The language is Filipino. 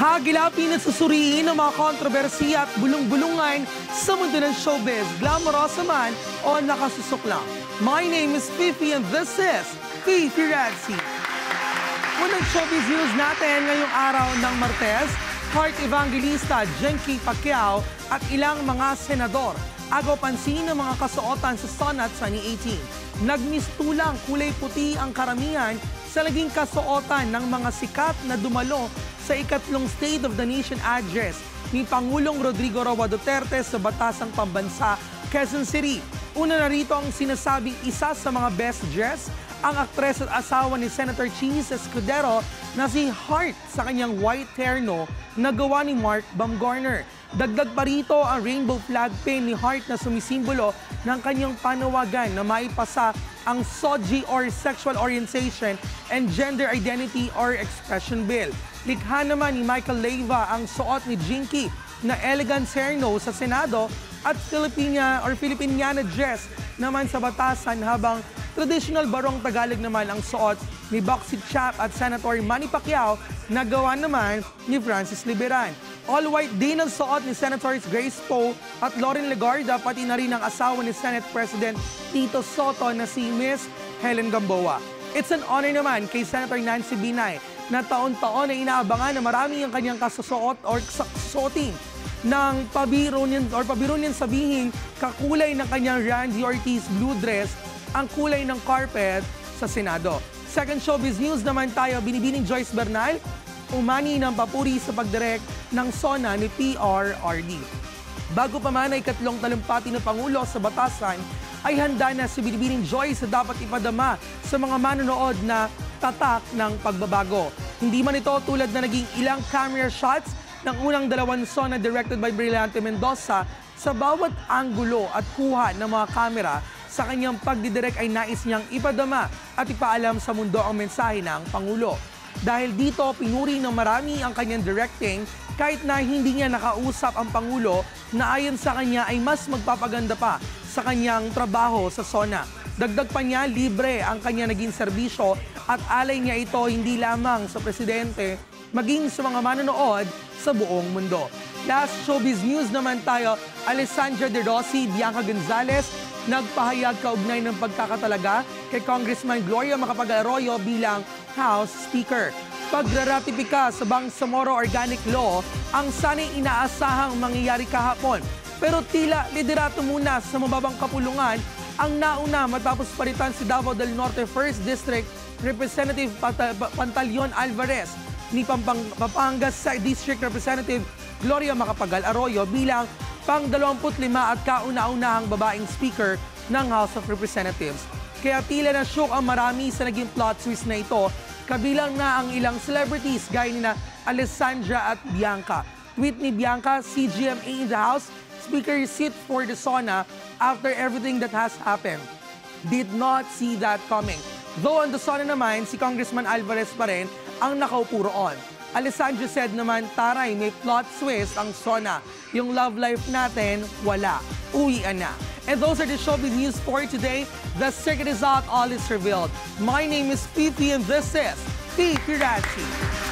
Hagilapin at susuriin ang mga kontrobersiya at bulong-bulungan sa mundo ng showbiz, glamorosa man o nakasusok. My name is Fifi and this is Fifi Radsi. Unang showbiz news natin ngayong araw ng Martes, Heart Evangelista Jenky Pacquiao at ilang mga senador agaw pansin ng mga kasuotan sa Sonat 2018. Nagmistulang kulay puti ang karamihan sa naging kasuotan ng mga sikat na dumalo sa ikatlong State of the Nation address ni Pangulong Rodrigo Roa Duterte sa Batasang Pambansa, Quezon City. Una na rito ang sinasabing isa sa mga best dress ang aktres at asawa ni Senator Cheese Escudero na si Hart sa kanyang white terno na gawa ni Mark Baumgartner. Dagdag pa rito ang rainbow flag pin ni Hart na sumisimbolo ng kanyang panawagan na maipasa ang SOGI or Sexual Orientation and Gender Identity or Expression Bill. Likha naman ni Michael Leyva ang suot ni Jinky na elegant serno sa Senado at Filipina or Filipiniana dress naman sa batasan habang traditional barong Tagalog naman ang suot ni Boxy Chap at Senator Manny Pacquiao na gawa naman ni Francis Liberan. All-white din ang suot ni Senators Grace Poe at Lauren Legarda pati na rin ang asawa ni Senate President Tito Soto na si Miss Helen Gamboa. It's an honor naman kay Senator Nancy Binay na taon-taon ay inaabangan na marami ang kanyang kasusuot or suotin ng pabiro niyan or pabiro niyan sabihin kakulay ng kanyang Randy Ortiz blue dress ang kulay ng carpet sa Senado. Second showbiz news naman tayo, binibining Joyce Bernal umani ng papuri sa pagdirect ng SONA ni PRRD. Bago pa man ay katlong talumpati ng Pangulo sa batasan, ay handa na si Binibining Joyce sa dapat ipadama sa mga manonood na tatak ng pagbabago. Hindi man ito tulad na naging ilang camera shots ng unang dalawang SONA directed by Brillante Mendoza sa bawat anggulo at kuha ng mga kamera sa kanyang pagdidirect ay nais niyang ipadama at ipaalam sa mundo ang mensahe ng Pangulo. Dahil dito, pinuri ng marami ang kanyang directing kahit na hindi niya nakausap ang Pangulo na ayon sa kanya ay mas magpapaganda pa sa kanyang trabaho sa SONA. Dagdag pa niya, libre ang kanya naging serbisyo at alay niya ito hindi lamang sa presidente, maging sa mga manonood sa buong mundo. Last showbiz news naman tayo, Alessandra De Rossi, Bianca Gonzalez, nagpahayag kaugnay ng pagkakatalaga kay Congressman Gloria Macapagal-Arroyo bilang House Speaker. Pagraratipika sa Bangsamoro Organic Law ang sanay inaasahang mangyayari kahapon. Pero tila liderato muna sa mababang kapulungan ang nauna matapos palitan si Davao del Norte 1st District Representative Pantaleon Alvarez ni Pampangas District Representative Gloria Macapagal Arroyo bilang pang-25 at kauna-unahang babaeng speaker ng House of Representatives. Kaya tila na shock ang marami sa naging plot twist na ito, kabilang na ang ilang celebrities gaya ni na Alessandra at Bianca. Tweet ni Bianca, CGMA in the House, Speaker sit for the sauna after everything that has happened. Did not see that coming. Though on the sauna naman, si Congressman Alvarez pa rin ang nakaupo roon. Alessandro said naman, taray, may plot twist ang Sona. Yung love life natin, wala. Uwian na. And those are the showbiz news for today. The secret is out, all is revealed. My name is Fifi and this is Fifi Rachi.